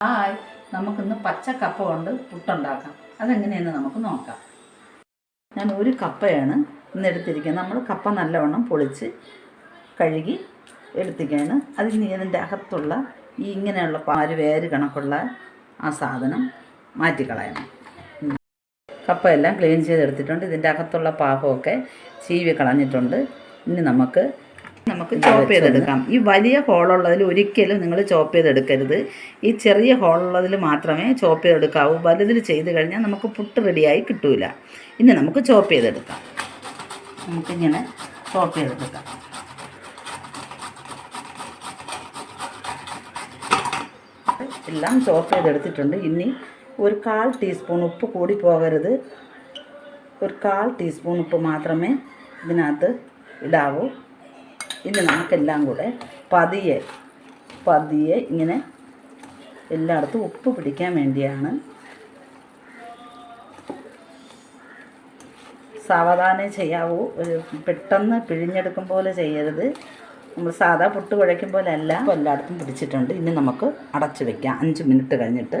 Hi നമുക്കിന്ന് പച്ച കപ്പ കൊണ്ട് പുട്ടുണ്ടാക്കാം. അതെങ്ങനെയെന്ന് നമുക്ക് നോക്കാം. ഞാൻ ഒരു കപ്പയാണ് ഇന്ന് എടുത്തിരിക്കുന്നത്. നമ്മൾ കപ്പ നല്ലവണ്ണം പൊളിച്ച് കഴുകി എടുത്തിരിക്കുകയാണ്. അതിൽ ഇതിന്റെ അകത്തുള്ള ഈ ഇങ്ങനെയുള്ള പാൽ വേര് കണക്കുള്ള ആ സാധനം മാറ്റിക്കളയണം. കപ്പയെല്ലാം ക്ലീൻ ചെയ്തെടുത്തിട്ടുണ്ട്. ഇതിന്റെ അകത്തുള്ള പാകമൊക്കെ ചീവി കളഞ്ഞിട്ടുണ്ട്. ഇനി നമുക്ക് നമുക്ക് ചോപ്പ് ചെയ്തെടുക്കാം. ഈ വലിയ ഹോളുള്ളതിൽ ഒരിക്കലും നിങ്ങൾ ചോപ്പ് ചെയ്തെടുക്കരുത്. ഈ ചെറിയ ഹോളുള്ളതിൽ മാത്രമേ ചോപ്പ് ചെയ്തെടുക്കാവൂ. വലുതിൽ ചെയ്ത് കഴിഞ്ഞാൽ നമുക്ക് പുട്ട് റെഡിയായി കിട്ടൂല. ഇനി നമുക്ക് ചോപ്പ് ചെയ്തെടുക്കാം. നമുക്കിങ്ങനെ ചോപ്പ് ചെയ്തെടുക്കാം. എല്ലാം ചോപ്പ് ചെയ്തെടുത്തിട്ടുണ്ട്. ഇനി ഒരു കാൽ ടീസ്പൂൺ ഉപ്പ് കൂടി പോകരുത്. ഒരു കാൽ ടീസ്പൂൺ ഉപ്പ് മാത്രമേ ഇതിനകത്ത് ഇടാവൂ. ഇനി നമുക്കെല്ലാം കൂടെ പതിയെ പതിയെ ഇങ്ങനെ എല്ലായിടത്തും ഉപ്പ് പിടിക്കാൻ വേണ്ടിയാണ് സാവധാനം ചെയ്യാവൂ. ഒരു പെട്ടെന്ന് പിഴിഞ്ഞെടുക്കും പോലെ ചെയ്യരുത്. നമ്മൾ സാധാ പുട്ട് കുഴയ്ക്കും പോലെ അല്ല എല്ലായിടത്തും പിടിച്ചിട്ടുണ്ട്. ഇനി നമുക്ക് അടച്ചു വെക്കാം. അഞ്ച് മിനിറ്റ് കഴിഞ്ഞിട്ട്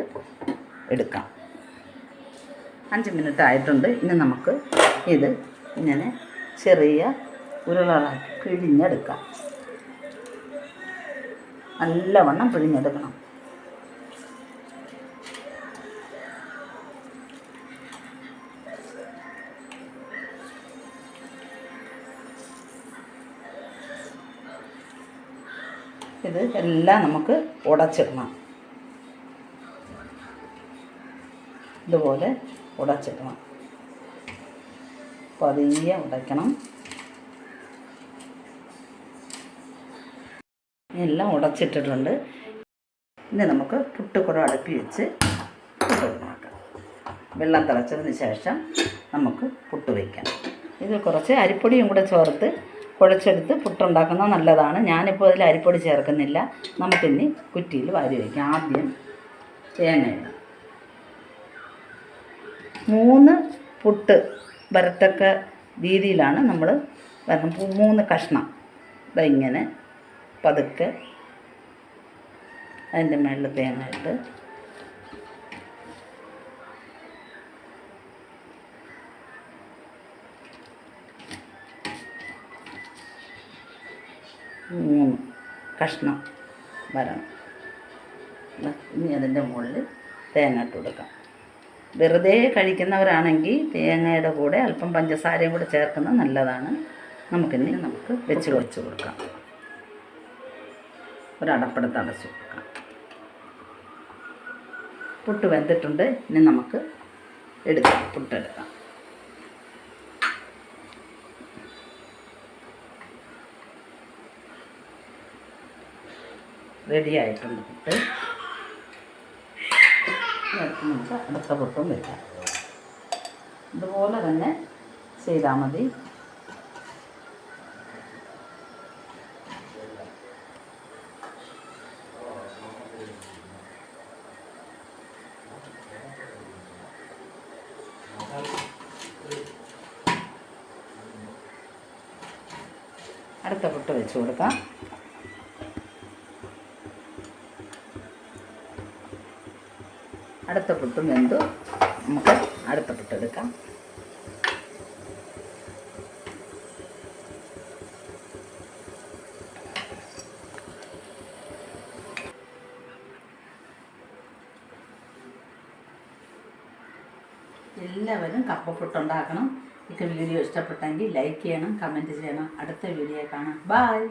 എടുക്കാം. അഞ്ച് മിനിറ്റ് ആയിട്ടുണ്ട്. ഇനി നമുക്ക് ഇത് ഇങ്ങനെ ചെറിയ ഉരുളകളാക്കി പിഴിഞ്ഞെടുക്കാം. നല്ലവണ്ണം പിഴിഞ്ഞെടുക്കണം. ഇത് എല്ലാം നമുക്ക് ഉടച്ചിടണം. ഇതുപോലെ ഉടച്ചിടണം. പതിയെ ഉടയ്ക്കണം. എല്ലാം ഉടച്ചിട്ടിട്ടുണ്ട്. ഇനി നമുക്ക് പുട്ടുകുടം അടുപ്പി വെച്ച് പുട്ട് വെള്ളം തിളച്ചതിന് ശേഷം നമുക്ക് പുട്ട് വയ്ക്കാം ഇത് കുറച്ച് അരിപ്പൊടിയും കൂടെ ചേർത്ത് കുഴച്ചെടുത്ത് പുട്ടുണ്ടാക്കുന്നത് നല്ലതാണ്. ഞാനിപ്പോൾ അതിൽ അരിപ്പൊടി ചേർക്കുന്നില്ല. നമുക്കിനി കുറ്റിയിൽ വാരി വയ്ക്കാം ആദ്യം തേങ്ങ മൂന്ന് പുട്ട് വരത്തക്ക രീതിയിലാണ് നമ്മൾ വരണം. മൂന്ന് കഷ്ണം. ഇങ്ങനെ പതുക്കെ അതിന്റെ മേളിൽ തേങ്ങ ഇട്ട് മൂന്ന് കഷ്ണം വരണം. ഇനി അതിന്റെ മുകളിൽ തേങ്ങ ഇട്ട് കൊടുക്കാം. വെറുതെ കഴിക്കുന്നവരാണെങ്കിൽ തേങ്ങയുടെ കൂടെ അല്പം പഞ്ചസാരയും കൂടെ ചേർക്കുന്നത് നല്ലതാണ്. നമുക്കിനി നമുക്ക് വെച്ച് കുറച്ച് കൊടുക്കാം. ഒരടപ്പെടുത്ത് അടച്ച് വെക്കാം. പുട്ട് വെന്തിട്ടുണ്ട്. ഇനി നമുക്ക് എടുക്കാം പുട്ടെടുക്കാം. റെഡി ആയിട്ടുണ്ട് പുട്ട്. അടുത്ത പുട്ടും വെക്കാം. ഇതുപോലെ തന്നെ ചെയ്താൽ മതി. അടുത്ത പുട്ട് വെച്ച് കൊടുക്കാം. അടുത്ത പുട്ടും വെന്തു. നമുക്ക് അടുത്ത പുട്ട് എടുക്കാം. എല്ലാവരും കപ്പപ്പുട്ടുണ്ടാക്കണം എനിക്ക് വീഡിയോ ഇഷ്ടപ്പെട്ടെങ്കിൽ ലൈക്ക് ചെയ്യണം കമന്റ് ചെയ്യണം. അടുത്ത വീഡിയോ കാണാം. ബായ്